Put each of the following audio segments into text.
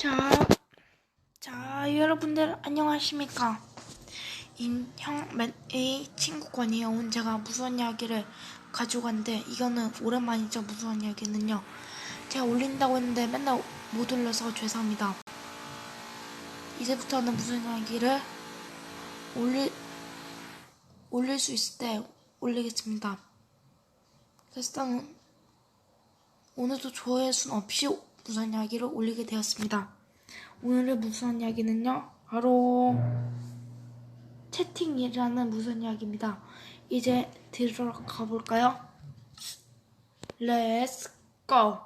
자, 자, 여러분들 안녕하십니까? 인형맨의 친구 권이에요. 오늘 제가 무서운 이야기를 왔는데 이거는 오랜만이죠. 무서운 이야기는요. 제가 올린다고 했는데 맨날 못 올려서 죄송합니다. 이제부터는 무슨 이야기를 올릴 올릴 수 있을 때 올리겠습니다. 일단은 오늘도 조회수 없이 무서운 이야기를 올리게 되었습니다. 오늘의 무서운 이야기는요, 바로 채팅이라는 무서운 이야기입니다. 이제 들어가 볼까요? Let's go!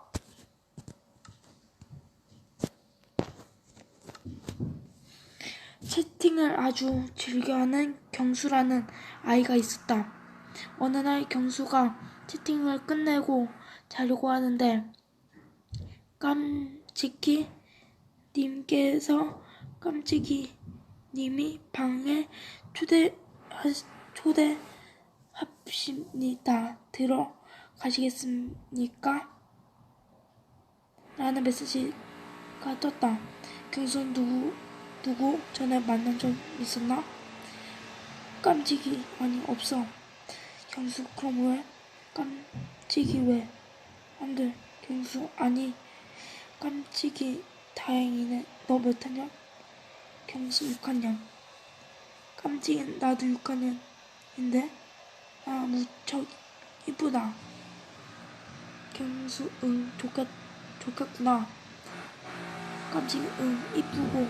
채팅을 아주 즐겨하는 경수라는 아이가 있었다. 어느 날 경수가 채팅을 끝내고 자려고 하는데 깜찍이 님께서 깜찍이 님이 방에 초대 초대 합십니다. 들어가시겠습니까? 라는 메시지가 떴다. 경수는 누구 누구 전에 만난 적 있었나? 깜찍이 아니 없어. 경수 그럼 왜? 깜찍이 왜? 안돼 경수 아니 깜찍이 다행이네 너 몇 학년? 경수 6학년 깜찍이 나도 6학년인데 아 무척 이쁘다 경수 응 좋겠, 좋겠구나 깜찍이 응 이쁘고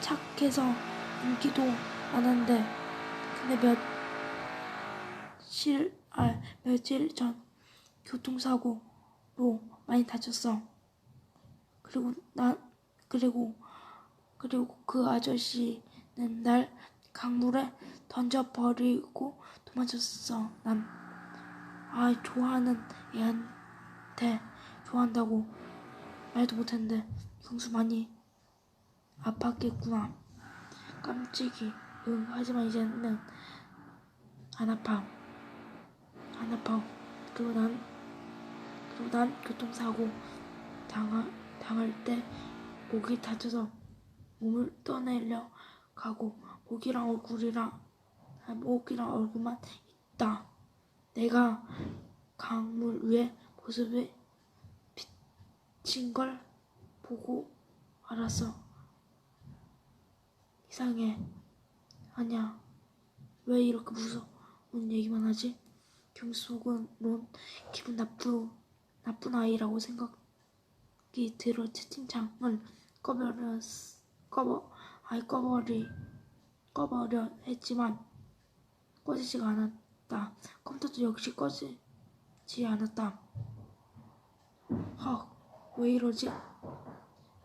착해서 인기도 많은데 근데 며칠 아 며칠 전 교통사고로 많이 다쳤어. 그리고 나 그리고 그리고 그 아저씨는 날 강물에 던져버리고 도망쳤어. 난 아 좋아하는 애한테 좋아한다고 말도 못했는데 경수 많이 아팠겠구나. 깜찍이 응 하지만 이제는 안 아파. 안 아파. 그리고 난 그리고 난 교통사고 당하, 당할 때 목이 다쳐서 몸을 떠내려 가고 목이랑 얼굴이랑 아, 목이랑 얼굴만 있다. 내가 강물 위에 모습이 비친 걸 보고 알았어. 이상해. 아니야. 왜 이렇게 무서운 얘기만 하지? 경숙은 넌 기분 나쁘, 나쁜 아이라고 생각 이 들어 채팅창을 꺼버려, 꺼버, 아이 꺼버리, 꺼버려 했지만 꺼지지가 않았다. 컴퓨터도 역시 꺼지지 않았다. 헉, 왜 이러지?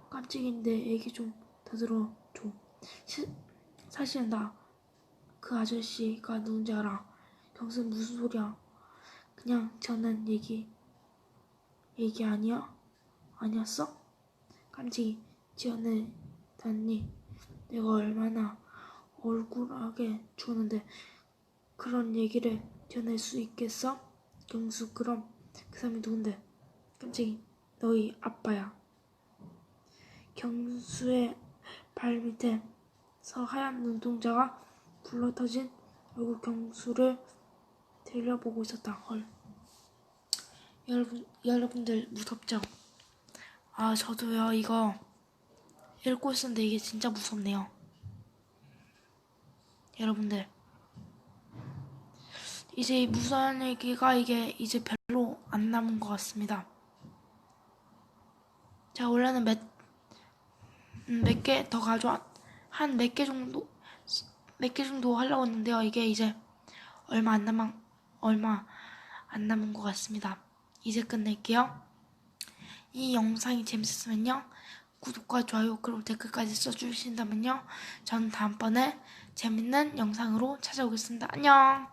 깜찍인데 얘기 좀 더 들어줘. 시, 사실 나 그 아저씨가 누군지 알아. 경수 무슨 소리야? 그냥 저는 얘기 얘기 아니야? 아니었어? 깜찍이 지어내다니 내가 얼마나 억울하게 죽었는데 그런 얘기를 지어낼 수 있겠어? 경수 그럼 그 사람이 누군데? 깜찍이 너희 아빠야. 경수의 발 밑에서 하얀 눈동자가 불러터진 얼굴 경수를 들려보고 있었다. 헐. 여러분, 여러분들 무섭죠? 아, 저도요, 이거 읽고 있었는데 이게 진짜 무섭네요. 여러분들. 이제 이 무서운 얘기가 이게 이제 별로 안 남은 것 같습니다. 제가 원래는 몇, 음, 몇개 더 가져와, 한몇 개 정도, 몇 개 정도 하려고 했는데요. 이게 이제 얼마 안 남은, 얼마 안 남은 것 같습니다. 이제 끝낼게요. 이 영상이 재밌었으면요. 구독과 좋아요 그리고 댓글까지 써주신다면요. 저는 다음번에 재밌는 영상으로 찾아오겠습니다. 안녕!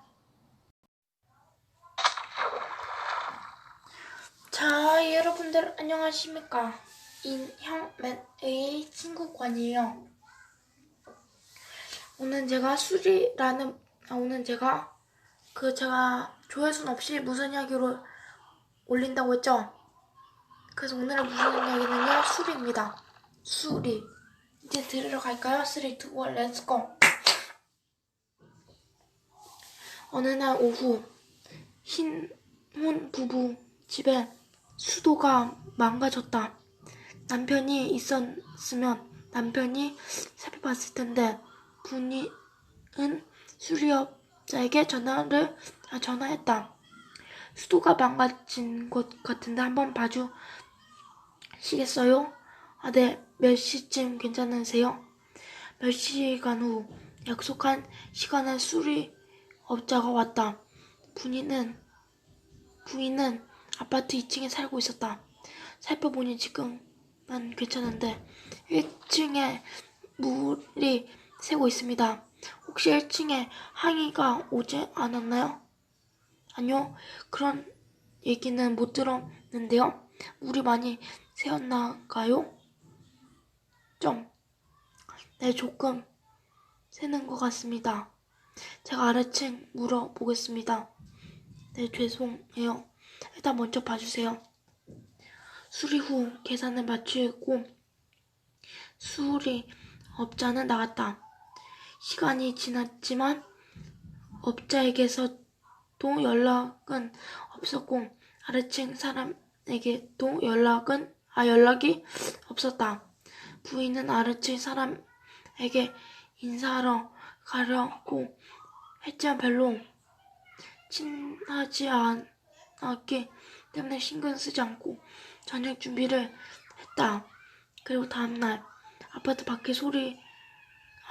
자, 여러분들 안녕하십니까? 인형맨의 친구관이에요. 오늘 제가 수리라는, 아, 오늘 제가 그 제가 조회수 없이 무슨 이야기로 올린다고 했죠? 그래서 오늘의 무슨 이야기는요, 술입니다. 수리. 이제 들으러 갈까요? 3, 2, 1, 렛츠 고. 어느 날 오후 신혼 부부 집에 수도가 망가졌다. 남편이 있었으면 남편이 살펴봤을 텐데 부인은 수리업자에게 전화를 아, 전화했다. 수도가 망가진 것 같은데 한번 봐주 시겠어요? 아, 네. 몇 시쯤 괜찮으세요? 몇 시간 후 약속한 시간에 수리업자가 왔다. 부인은 부인은 아파트 2층에 살고 있었다. 살펴보니 지금은 괜찮은데 1층에 물이 새고 있습니다. 혹시 1층에 항이가 오지 않았나요? 아니요. 그런 얘기는 못 들었는데요. 물이 많이 새었나가요? 좀. 네, 조금 새는 것 같습니다. 제가 아래층 물어보겠습니다. 네, 죄송해요. 일단 먼저 봐주세요. 수리 후 계산을 마치고 수리 업자는 나갔다. 시간이 지났지만 업자에게서도 연락은 없었고 아래층 사람에게도 연락은 아 연락이 없었다. 부인은 아래층 사람에게 인사하러 가려고 했지만 별로 친하지 않았기 때문에 신경 쓰지 않고 저녁 준비를 했다. 그리고 다음날 아파트 밖에 소리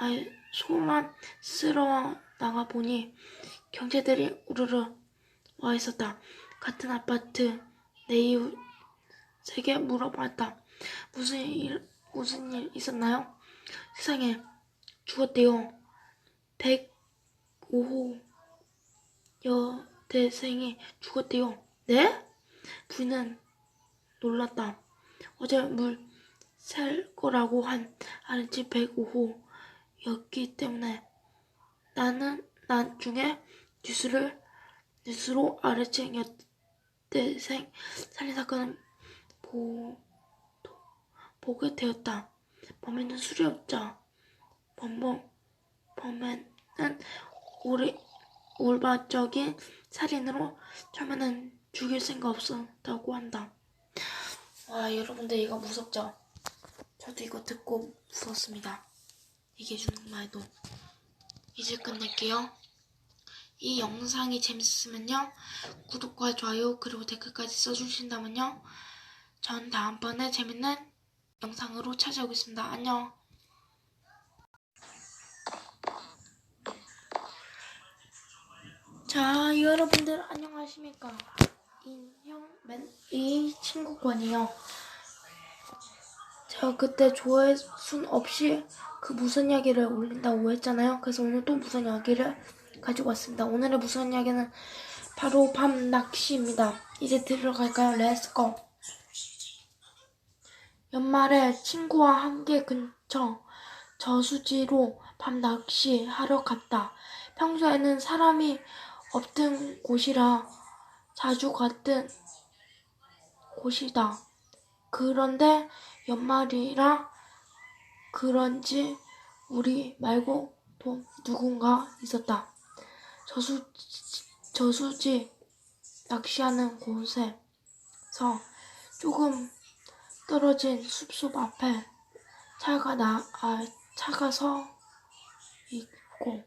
아 소만 쓸어 나가 보니 경찰들이 우르르 와 있었다. 같은 아파트 내 이웃 에게 물어봤다. 무슨 일 무슨 일 있었나요? 세상에 죽었대요. 105호 여대생이 죽었대요. 네? 부인은 놀랐다. 어제 물 셀 거라고 한 아랫집 105호 였기 때문에 나는 나중에 뉴스를 뉴스로 아래층 여대생 살인 사건을 보, 보게 되었다. 범인은 수리업자. 범범 범인은 우리 울바적인 살인으로 처음에는 죽일 생각 없었다고 한다. 와 여러분들 이거 무섭죠? 저도 이거 듣고 무섭습니다. 이게 주는 말도 이제 끝낼게요. 이 영상이 재밌으면요 구독과 좋아요 그리고 댓글까지 써주신다면요 전 다음번에 재밌는 영상으로 찾아오겠습니다. 안녕. 자, 여러분들 안녕하십니까? 인형맨 이 친구권이요. 제가 그때 조회순 없이 그 무슨 이야기를 올린다고 했잖아요. 그래서 오늘 또 무슨 이야기를 가지고 왔습니다. 오늘의 무슨 이야기는 바로 밤 낚시입니다. 이제 들어갈까요? 렛츠고. 연말에 친구와 함께 근처 저수지로 밤 낚시하러 갔다. 평소에는 사람이 없던 곳이라 자주 갔던 곳이다. 그런데 연말이라 그런지 우리 말고 또 누군가 있었다. 저수, 저수지 낚시하는 곳에서 조금 떨어진 숲속 앞에 차가 나, 아, 차가 서 있고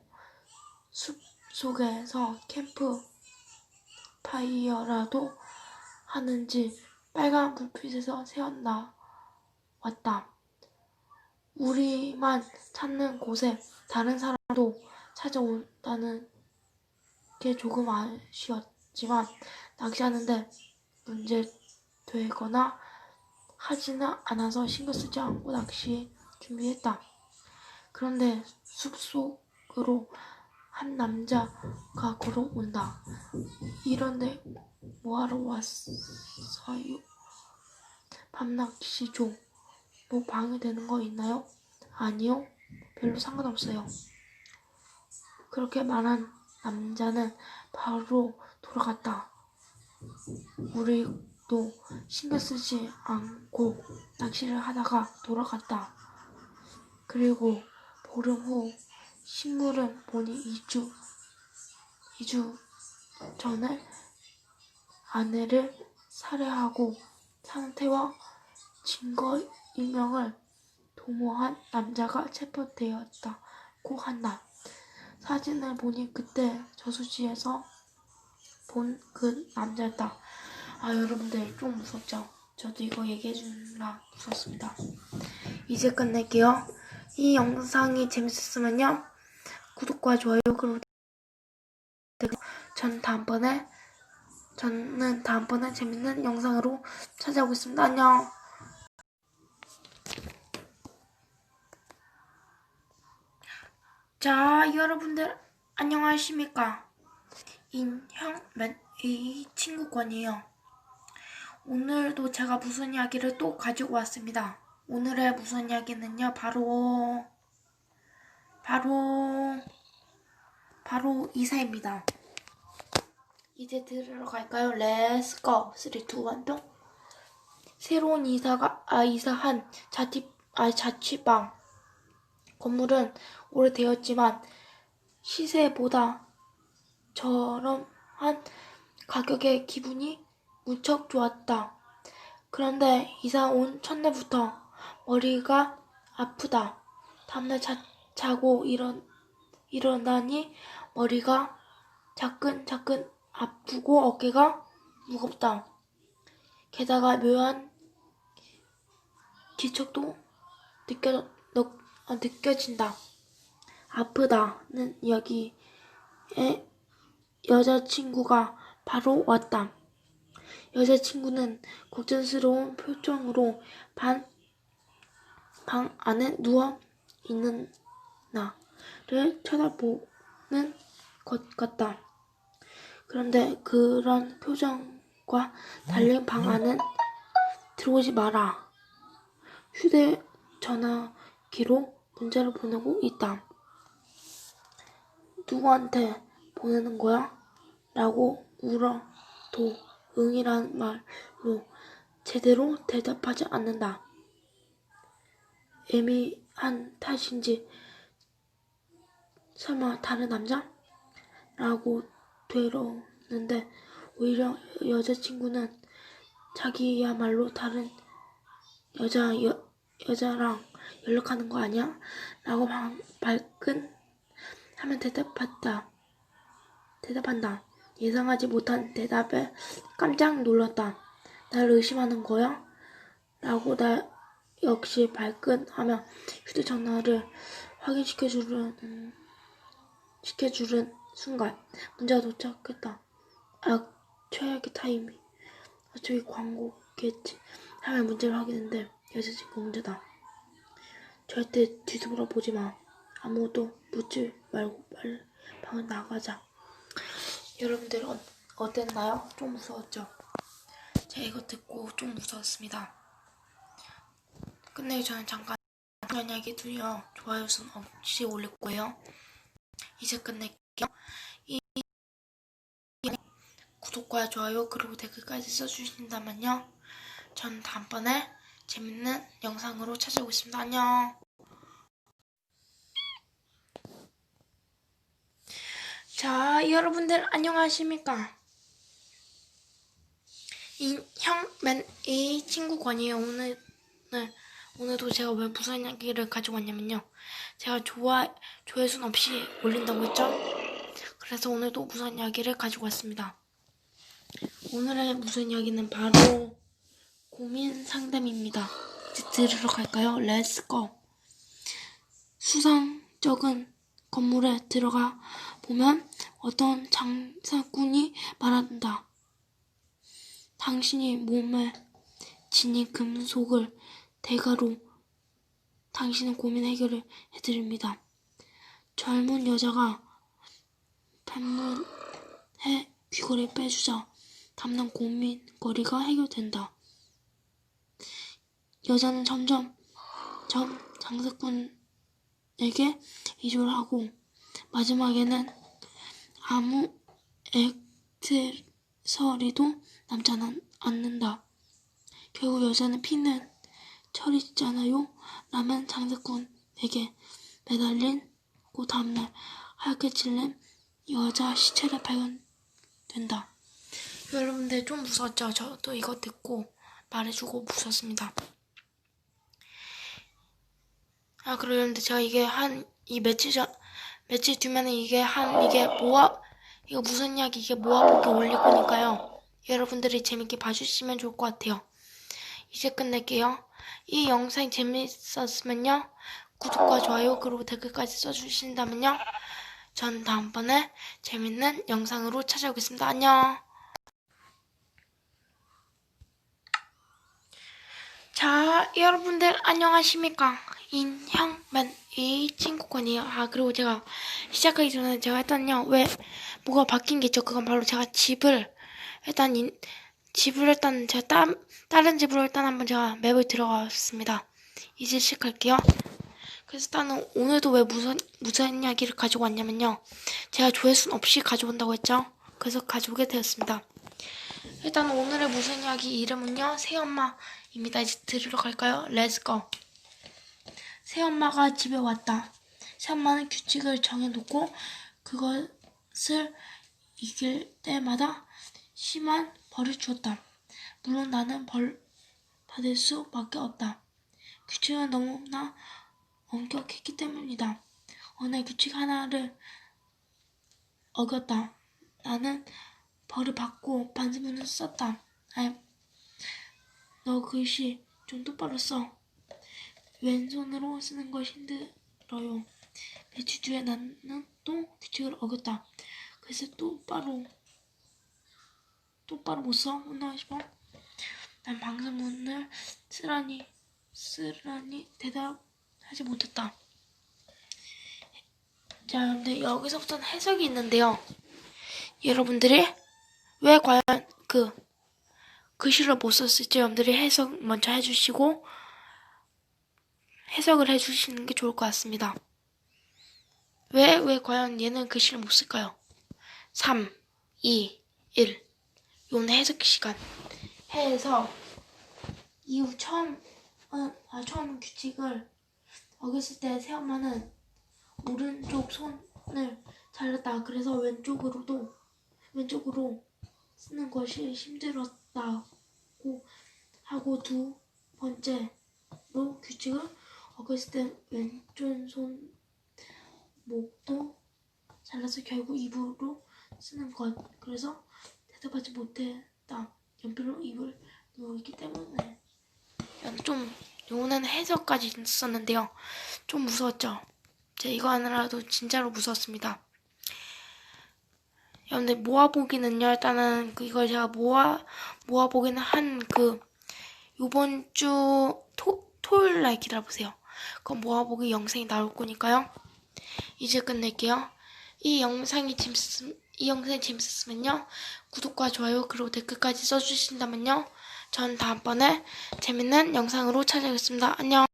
숲 속에서 캠프 파이어라도 하는지 빨간 불빛에서 새었나 왔다. 우리만 찾는 곳에 다른 사람도 찾아온다는 게 조금 아쉬웠지만 낚시하는데 문제 되거나 하지는 않아서 신경 쓰지 않고 낚시 준비했다. 그런데 숲속으로 한 남자가 걸어온다. 이런데 뭐하러 왔어요? 밤낚시죠. 뭐 방해되는 거 있나요? 아니요. 별로 상관없어요. 그렇게 말한 남자는 바로 돌아갔다. 우리 또 신경 쓰지 않고 낚시를 하다가 돌아갔다. 그리고 보름 후 신물은 보니 이주 이주 전에 아내를 살해하고 상태와 증거 인명을 도모한 남자가 체포되었다고 한다. 사진을 보니 그때 저수지에서 본 그 남자였다. 아 여러분들 좀 무섭죠? 저도 이거 얘기해 주느라 무섭습니다. 이제 끝낼게요. 이 영상이 재밌었으면요 구독과 좋아요 그리고 전 다음번에 저는 다음번에 재밌는 영상으로 찾아오겠습니다. 안녕. 자, 여러분들 안녕하십니까? 인형맨의 친구권이에요. 오늘도 제가 무슨 이야기를 또 가지고 왔습니다. 오늘의 무슨 이야기는요, 바로 바로 바로 이사입니다. 이제 들으러 갈까요? Let's go. 3, 2, 1, 뿅. 새로운 이사가, 아, 이사한 자취, 아, 자취방. 건물은 오래되었지만 시세보다 저렴한 가격에 기분이 무척 좋았다. 그런데 이사 온 첫날부터 머리가 아프다. 다음날 자, 자고 일어, 일어나니 머리가 자끈자끈 아프고 어깨가 무겁다. 게다가 묘한 기척도 느껴, 너, 어, 느껴진다. 아프다는 이야기에 여자친구가 바로 왔다. 여자친구는 걱정스러운 표정으로 반, 방 안에 누워 있는 나를 쳐다보는 것 같다. 그런데 그런 표정과 달린 방 안은 들어오지 마라. 휴대전화기로 문자를 보내고 있다. 누구한테 보내는 거야? 라고 물어도 응이란 말로 제대로 대답하지 않는다. 애매한 탓인지 설마 다른 남자? 라고 되려는데 오히려 여자친구는 자기야말로 다른 여자 여, 여자랑 연락하는 거 아니야? 라고 방, 발끈 하면 대답한다. 대답한다. 예상하지 못한 대답에 깜짝 놀랐다. 날 의심하는 거야? 라고 나 역시 발끈하며 휴대전화를 확인시켜주려는 시켜주는 순간 문자가 도착했다. 아, 최악의 타이밍. 아, 저기 광고겠지. 하며 문제를 확인했는데 여자친구 문제다. 절대 뒤돌아 보지 마. 아무것도 묻지 말고 빨리 방을 나가자. 여러분들 어, 어땠나요? 좀 무서웠죠? 제가 이거 듣고 좀 무서웠습니다. 끝내기 전에 잠깐 이야기 들려 좋아요 순 없이 올릴 거예요. 이제 끝낼게요. 이 구독과 좋아요 그리고 댓글까지 써주신다면요. 전 다음번에 재밌는 영상으로 찾아오겠습니다. 안녕. 자, 여러분들 안녕하십니까? 인형맨의 친구 권이에요. 오늘 네, 오늘도 제가 왜 무슨 이야기를 가지고 왔냐면요. 제가 좋아 조회수 없이 올린다고 했죠? 그래서 오늘도 무슨 이야기를 가지고 왔습니다. 오늘의 무슨 이야기는 바로 고민 상담입니다. 들으러 갈까요? 렛츠 고. 수상적인 건물에 들어가 보면 어떤 장사꾼이 말한다. 당신이 몸에 지닌 금속을 대가로 당신의 고민 해결을 해드립니다. 젊은 여자가 반문해 귀걸이 빼주자 담당 고민거리가 해결된다. 여자는 점점 전 장사꾼에게 이주를 하고 마지막에는 아무 액세서리도 남지 않- 않는다. 결국 여자는 피는 철이잖아요. 라면 장사꾼에게 매달린 그 다음날 하얗게 질린 여자 시체가 발견된다. 여러분들 좀 무서웠죠? 저도 이거 듣고 말해주고 무섭습니다. 아, 여러분들 제가 이게 한, 이 며칠 전, 며칠 뒤면은 이게 한, 이게 모아, 이거 무슨 이야기, 이게 모아보기 올릴 거니까요. 여러분들이 재밌게 봐주시면 좋을 것 같아요. 이제 끝낼게요. 이 영상이 재밌었으면요. 구독과 좋아요, 그리고 댓글까지 써주신다면요. 전 다음번에 재밌는 영상으로 찾아오겠습니다. 안녕! 자, 여러분들 안녕하십니까? 인형맨 이 친구권이에요. 아, 그리고 제가 시작하기 전에 제가 일단요, 왜 뭐가 바뀐 게 있죠? 그건 바로 제가 집을 일단 인, 집을 일단 제가 따, 다른 집으로 일단 한번 제가 맵을 들어갔습니다. 이제 시작할게요. 그래서 일단은 오늘도 왜 무슨 무슨 이야기를 가지고 왔냐면요. 제가 조회수 없이 가져온다고 했죠. 그래서 가져오게 되었습니다. 일단 오늘의 무슨 이야기 이름은요. 새엄마입니다. 이제 들으러 갈까요? 렛츠고. 새엄마가 집에 왔다. 새엄마는 규칙을 정해놓고 그것을 이길 때마다 심한 벌을 주었다. 물론 나는 벌 받을 수밖에 없다. 규칙은 너무나 엄격했기 때문이다. 어느 날 규칙 하나를 어겼다. 나는 벌을 받고 반지문을 썼다. 아이, 너 글씨 좀 똑바로 써. 왼손으로 쓰는 것이 힘들어요. 며칠 뒤에 나는 또 규칙을 어겼다. 그래서 똑바로 똑바로 못 써? 혼나 싶어? 난 방송문을 쓰라니 쓰라니 대답하지 못했다. 자, 근데 여기서부터는 해석이 있는데요. 여러분들이 왜 과연 그 글씨를 못 썼을지 여러분들이 해석 먼저 해주시고 해석을 해주시는 게 좋을 것 같습니다. 왜, 왜 과연 얘는 글씨를 못 쓸까요? 3, 2, 1. 요는 해석 시간. 해서 이후 처음, 어, 아, 처음 규칙을 어겼을 때 새엄마는 오른쪽 손을 잘랐다. 그래서 왼쪽으로도, 왼쪽으로 쓰는 것이 힘들었다고 하고 두 번째로 규칙을 어겼을 때 왼쪽 손목도 잘라서 결국 입으로 쓰는 것. 그래서 대답하지 못했다. 연필로 입을 누르기 때문에. 좀 요는 해석까지 썼는데요. 좀 무서웠죠. 제가 이거 하느라도 진짜로 무서웠습니다. 여러분들 모아보기는요. 일단은 그 이걸 제가 모아 모아보기는 한 그 요번 주 토, 토요일 날 기다려보세요. 그럼 모아보기 영상이 나올 거니까요. 이제 끝낼게요. 이 영상이 재밌음, 이 영상이 재밌었으면요. 구독과 좋아요 그리고 댓글까지 써주신다면요. 전 다음번에 재밌는 영상으로 찾아오겠습니다. 안녕.